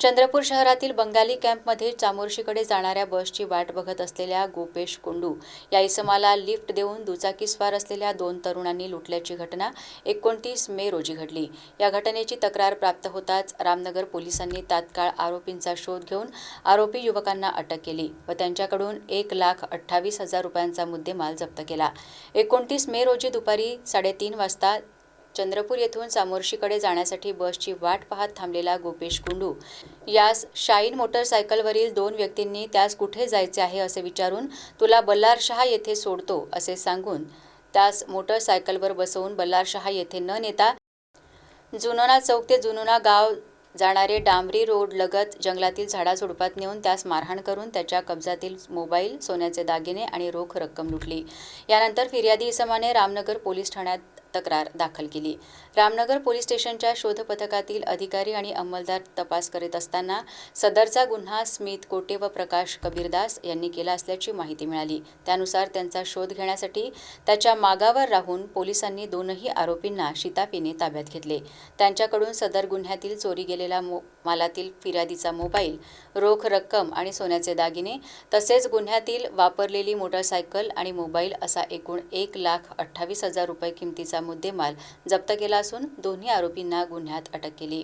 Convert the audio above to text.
चंद्रपूर शहरातील बंगाली कॅम्पमध्ये चामोर्शीकडे जाणाऱ्या बसची वाट बघत असलेल्या गोपेश कुंडू या इसमाला लिफ्ट देऊन दुचाकीस्वार असलेल्या दोन तरुणांनी लुटल्याची घटना एकोणतीस मे रोजी घडली. या घटनेची तक्रार प्राप्त होताच रामनगर पोलिसांनी तात्काळ आरोपींचा शोध घेऊन आरोपी युवकांना अटक केली व त्यांच्याकडून एक लाख अठ्ठावीस हजार रुपयांचा मुद्देमाल जप्त केला. एकोणतीस मे रोजी दुपारी साडेतीन वाजता चंद्रपूर येथून चामोर्शीकडे जाण्यासाठी बसची वाट पाहत थांबलेला गोपेश कुंडू. यास शाईन मोटरसायकलवरील दोन व्यक्तींनी त्यास कुठे जायचे आहे असे विचारून तुला बल्लारशहा येथे सोडतो असे सांगून त्यास मोटरसायकलवर बसवून बल्लारशहा येथे न नेता जुनोना चौक ते जुनोना गाव जाणारे डांबरी रोड लगत जंगलातील झाडाझुडपात नेऊन त्यास मारहाण करून त्याच्या कब्जातील मोबाईल सोन्याचे दागिने आणि रोख रक्कम लुटली. यानंतर फिर्यादी इसमाने रामनगर पोलीस ठाण्यात तक्रार दाखल केली. रामनगर पोलीस स्टेशनच्या शोध पथकातील अधिकारी आणि अंमलदार तपास करीत असताना सदरचा गुन्हा स्मित कोटे व प्रकाश कबीरदास यांनी केला असल्याची माहिती मिळाली. त्यानुसार त्यांचा शोध घेण्यासाठी त्याच्या मागावर राहून पोलिसांनी दोनही आरोपींना शिताफीने ताब्यात घेतले. त्यांच्याकडून सदर गुन्ह्यातील चोरी गेलेला मो मालातील फिर्यादीचा मोबाईल रोख रक्कम आणि सोन्याचे दागिने तसेच गुन्ह्यातील वापरलेली मोटरसायकल आणि मोबाईल असा एकूण एक लाख अठ्ठावीस हजार रुपये किमतीचा मुद्देमाल जप्त केला असून दोन्ही आरोपींना गुन्ह्यात अटक केली.